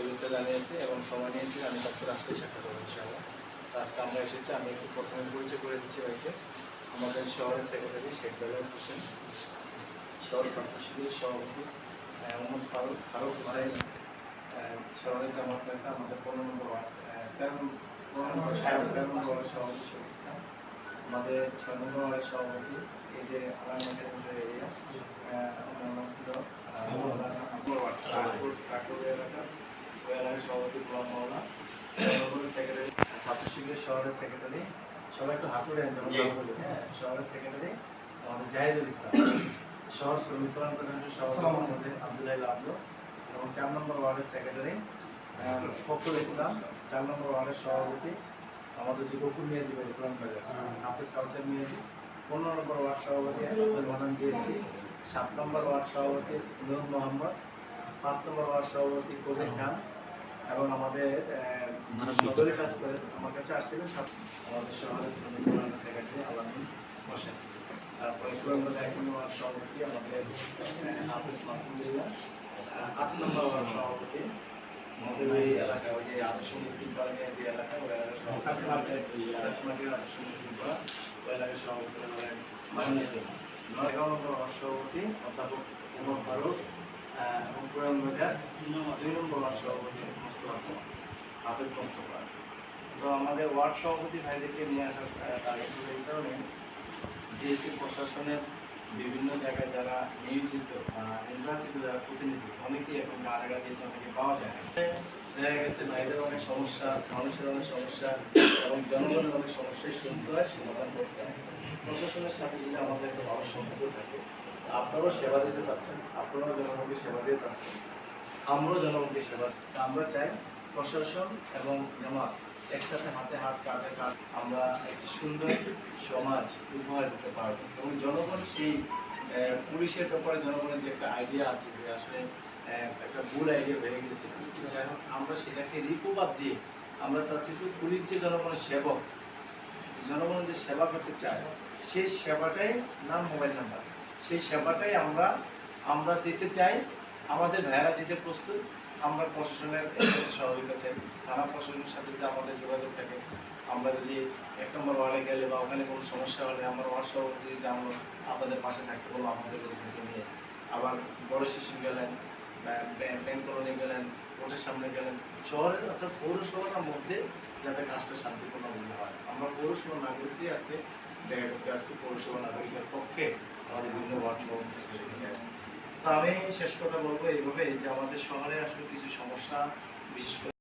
শুভেচ্ছা জানিয়েছি এবং সময় নিয়েছি। আমি তারপর আসতে সাক্ষাৎ করব ইনশাআল্লাহ। তো আজকে আমরা এসেছি আমি একটু প্রথমে পরিচয় করে দিচ্ছি ভাইকে। আমাদের শহরের সেক্রেটারি শেখ বেলাল হোসেন। শহর ছাত্র শিবিরের সভাপতি মোহাম্মদ ফারুক ফারুক হোসেন। শহরের জামাত নেতা আমাদের পনেরো নম্বর ওয়ার্ড তেরো নম্বর পনেরো তেরো নম্বর ওয়ার্ডের সভাপতি খান আমাদের ছয় নম্বর ওয়ার্ডের সভাপতি এই যে আমার বসে এরিয়া আমার নাম ছিল কাকুর এলাকা সভাপতি গোলাম মাওলা সেক্রেটারি ছাত্র শিবিরের শহরের সেক্রেটারি সবাই একটু বলি, হ্যাঁ শহরের সেক্রেটারি আমাদের জাহিদুল ইসলাম। শহর শ্রমিক কল্যাণ কমিটির সভাপতি আমাদের আব্দুল্লাহ লাবলো এবং চার নম্বর ওয়ার্ডের সেক্রেটারি ফখরুল ইসলাম। চার নম্বর ওয়ার্ডের সভাপতি আমাদের যে গফুর মিয়াজি বাড়ি কোরআন বাজার হাফিজ কাউসার মিয়াজি। পনেরো নম্বর ওয়ার্ড সভাপতি আব্দুল মানান দিয়েছি সাত নম্বর ওয়ার্ড সভাপতি নূর মোহাম্মদ। পাঁচ নম্বর ওয়ার্ড সভাপতি কবির খান। এবং আমাদের সদরে কাজ করে আমার কাছে আসছিলেন আমাদের শহরের শ্রমিক সেক্রেটারি আলামিন হোসেন। তারপরে পুরন্দর এক নম্বর সভাপতি আমাদের হাফিজ মাসুদুল্লাহ আট নম্বর ওয়ার্ড সভাপতি আমাদের ওই এলাকা ওই যে আদর্শ মুসলিম পাড়া যে এলাকা ওই এলাকার সভাপতি আদর্শ মুসলিম পাড়া ওই এলাকার সভাপতি নয়গাঁও সভাপতি অধ্যাপক উমর ফারুক এবং পুরান বাজার দুই নম্বর সভাপতি কামাল, হাফেজ মোস্তফা তো আমাদের ওয়ার্ড সভাপতি ভাইদেরকে নিয়ে আসার টার্গেট হলো এই কারণে যেহেতু প্রশাসনের বিভিন্ন জায়গায় যারা নিয়োজিত নির্বাচিত যারা প্রতিনিধি অনেকেই এখন কারাগা দিয়েছে অনেকে পাওয়া যায়। দেখা গেছে ভাইদের অনেক সমস্যা মানুষের অনেক সমস্যা এবং জনগণের অনেক সমস্যাই শুনতে হয় সমাধান করতে হয়। প্রশাসনের সাথে যদি আমাদের একটা ভালো সম্পর্ক থাকে আপনারাও সেবা দিতে চাচ্ছেন আপনারাও জনগণকে সেবা দিয়ে চাচ্ছেন। আমরাও জনগণকে সেবা আমরা চাই প্রশাসন এবং জামাত একসাথে হাতে হাত, কাঁধে কাঁধ আমরা একটি সুন্দর সমাজ উপহার দিতে পারব। এবং জনগণ সেই পুলিশের ব্যাপারে জনগণের যে একটা আইডিয়া আছে যে আসলে একটা ভুল আইডিয়া হয়ে গেছে। আমরা সেটাকে রিপোবাদ দিয়ে আমরা চাচ্ছি যে পুলিশ যে জনগণের সেবক জনগণ যে সেবা করতে চায়, সেই সেবাটাই নাম মোবাইল নাম্বার। সেই সেবাটাই আমরা আমরা দিতে চাই আমাদের ভাইয়েরা দিতে প্রস্তুত। আমরা প্রশাসনের সহযোগিতা চাই। থানা প্রশাসনের সাথে যদি আমাদের যোগাযোগ থাকে, আমরা যদি এক নম্বর ওয়ার্ডে গেলে বা ওখানে কোনো সমস্যা হলে আমরা ওয়ার্ড সভাপতি জানলো আপনাদের পাশে থাকতে বলব আমাদের লোকজনকে নিয়ে। আবার বড় শিশু গেলেন ব্যাংক কলোনি গেলেন, কোর্টের সামনে গেলেন শহরের অর্থাৎ পৌরসভার মধ্যে যাতে কাজটা শান্তিপূর্ণভাবে হয়। আমরা পৌরসভা নাগরিকই আজকে দেখা করতে আসছি পৌরসভা নাগরিকের পক্ষে আমাদের বিভিন্ন ওয়ার্ড সভাপতি নিয়ে আসছি। তো আমি শেষ কথা বলব এইভাবে যে আমাদের শহরে আসলে কিছু সমস্যা বিশেষ করে